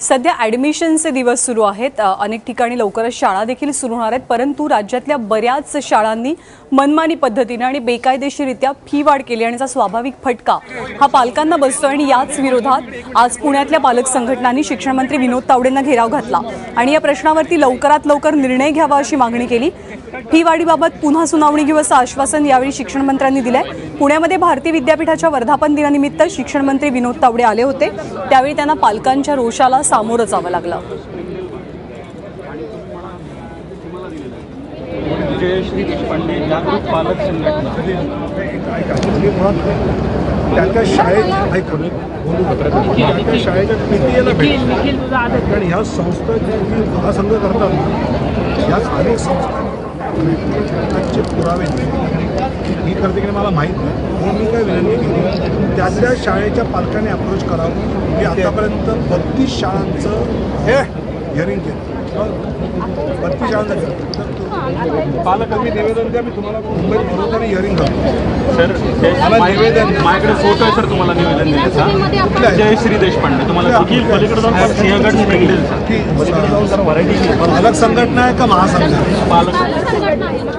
सध्या ॲडमिशनचे दिवस सुरू आहेत. अनेक ठिकाणी लवकरच शाळा देखील सुरू होणार आहेत. परंतु राज्यातल्या बऱ्याच शाळांनी मनमानी पद्धतीने आणि बेकायदेशीरित्या फी वाढ केली आणि याचा स्वाभाविक फटका हा पालकांना बसतो आणि याच विरोधात आज पुण्यातल्या पालक संघटनांनी शिक्षणमंत्री विनोद तावडेंना घेराव घातला. आणि या प्रश्नावरती लवकरात लवकर निर्णय घ्यावा अशी मागणी केली. फी वाढीबाबत पुन्हा सुनावणी घेऊ असं आश्वासन यावेळी शिक्षण मंत्र्यांनी दिलंय. पुण्यामध्ये भारतीय विद्यापीठाच्या वर्धापन दिनानिमित्त शिक्षणमंत्री विनोद तावडे आले होते. त्यावेळी त्यांना पालकांच्या रोषाला सामोरं जावं लागलं. जयश्री देशपांडे जागृत पालक संघटना. मुळात त्या त्या शाळेत मी. त्या शाळेच्या पीटीएला भेट. आणि ह्या संस्था जे तुम्ही महासंघ करतात ह्याच अनेक संस्था पुरावे दिले. मी करते की नाही मला माहीत नाही. म्हणून मी काय विनंती केली त्या त्या शाळेच्या पालकांनी अप्रोच करावं. मी आतापर्यंत बत्तीस शाळांचं हे हिअरिंग केलं. बत्तीस शाळांचं केलं. तर तू- पालक मी निवेदन द्या मी तुम्हाला मुंबईत आणि हिअरिंग करतो. सर मला निवेदन. माझ्याकडे फोटो आहे सर तुम्हाला निवेदन कुठलं द्यायचा आहे? जयश्री देशपांडे. तुम्हाला पलीकडे जाऊन सिंहगड निघेल सर. की पालक संघटना आहे का महासंघ? पालक संघटना आहे ना?